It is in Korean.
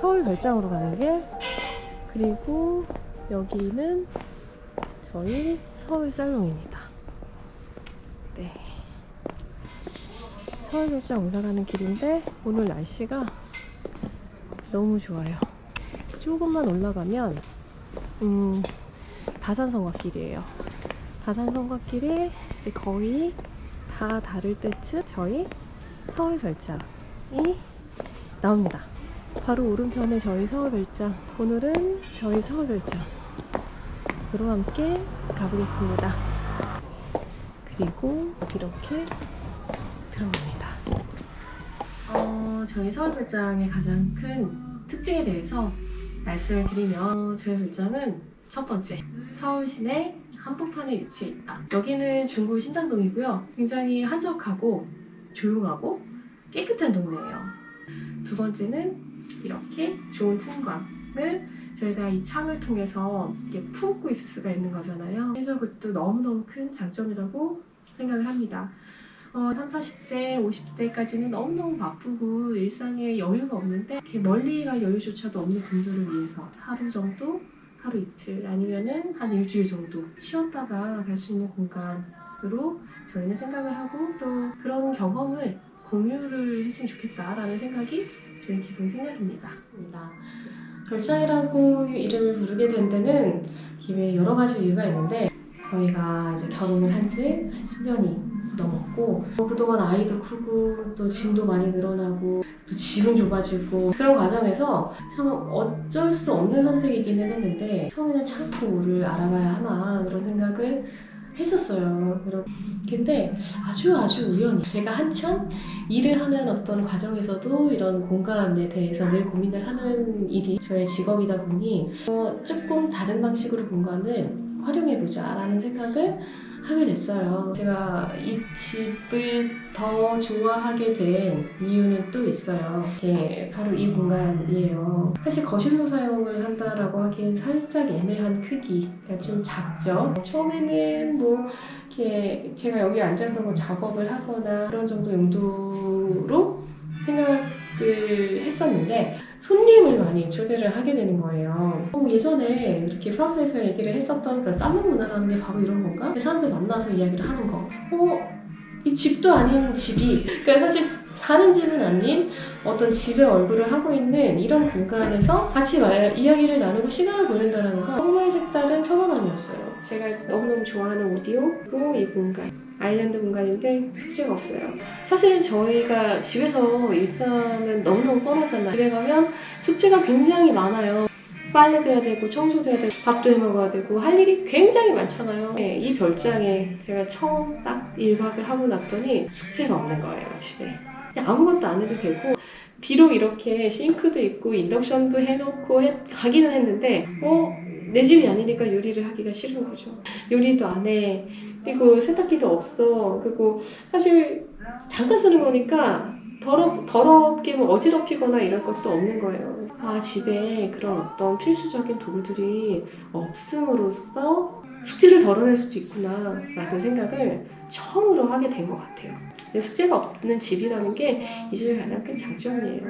서울 별장으로 가는 길 그리고 여기는 저희 서울 살롱입니다. 네. 서울 별장 올라가는 길인데 오늘 날씨가 너무 좋아요. 조금만 올라가면 음, 다산성곽길이에요. 다산성곽길에 이제 거의 다 다를 때쯤 저희 서울 별장이 나옵니다. 바로 오른편에 저희 서울 별장. 오늘은 저희 서울 별장으로 함께 가보겠습니다. 그리고 이렇게 들어갑니다. 어, 저희 서울 별장의 가장 큰 특징에 대해서 말씀을 드리면 저희 별장은 첫 번째 서울 시내 한복판에 위치해 있다. 여기는 중구 신당동이고요. 굉장히 한적하고 조용하고 깨끗한 동네예요. 두 번째는 이렇게 좋은 풍광을 저희가 이 창을 통해서 이렇게 품고 있을 수가 있는 거잖아요. 그래서 그것도 너무너무 큰 장점이라고 생각을 합니다. 어, 30, 40대, 50대까지는 너무너무 바쁘고 일상에 여유가 없는데 이렇게 멀리 갈 여유조차도 없는 분들을 위해서 하루 정도, 하루 이틀 아니면은 한 일주일 정도 쉬었다가 갈 수 있는 공간으로 저희는 생각을 하고 또 그런 경험을 공유를 했으면 좋겠다라는 생각이 저희 기본 생각입니다. 별장이라고 이름을 부르게 된 데는 기회 여러 가지 이유가 있는데 저희가 이제 결혼을 한 지 10년이 넘었고 그동안 아이도 크고 또 짐도 많이 늘어나고 또 집은 좁아지고 그런 과정에서 참 어쩔 수 없는 선택이기는 했는데 처음에는 참고 뭐를 알아봐야 하나 그런 생각을 했었어요. 근데 아주 아주 우연히 제가 한참 일을 하는 어떤 과정에서도 이런 공간에 대해서 늘 고민을 하는 일이 저의 직업이다 보니 어, 조금 다른 방식으로 공간을 활용해보자 라는 생각을 하게 됐어요. 제가 이 집을 더 좋아하게 된 이유는 또 있어요. 예, 바로 이 공간이에요. 사실 거실로 사용을 한다라고 하기엔 살짝 애매한 크기, 그러니까 좀 작죠. 처음에는 뭐 이렇게 제가 여기 앉아서 뭐 작업을 하거나 그런 정도 용도로 생각을 했었는데 손님을 많이 초대를 하게 되는 거예요. 어, 예전에 이렇게 프랑스에서 얘기를 했었던 그런 살롱 문화라는 게 바로 이런 건가? 사람들 만나서 이야기를 하는 거. 어, 이 집도 아닌 집이, 그러니까 사실 사는 집은 아닌 어떤 집의 얼굴을 하고 있는 이런 공간에서 같이 말, 이야기를 나누고 시간을 보낸다는 건 정말 색다른 편안함이었어요. 제가 너무너무 좋아하는 오디오고 이 공간. 아일랜드 공간인데 숙제가 없어요. 사실은 저희가 집에서 일상은 너무너무 뻔하잖아요. 집에 가면 숙제가 굉장히 많아요. 빨래도 해야 되고 청소도 해야 되고 밥도 해 먹어야 되고 할 일이 굉장히 많잖아요. 네, 이 별장에 제가 처음 딱 1박을 하고 났더니 숙제가 없는 거예요, 집에. 아무것도 안 해도 되고 비록 이렇게 싱크도 있고 인덕션도 해놓고 해- 가기는 했는데 어? 내 집이 아니니까 요리를 하기가 싫은 거죠. 요리도 안 해. 그리고 세탁기도 없어. 그리고 사실 잠깐 쓰는 거니까 더럽, 더럽게 뭐 어지럽히거나 이럴 것도 없는 거예요. 아, 집에 그런 어떤 필수적인 도구들이 없음으로써 숙제를 덜어낼 수도 있구나, 라는 생각을 처음으로 하게 된 것 같아요. 숙제가 없는 집이라는 게 이 집의 가장 큰 장점이에요.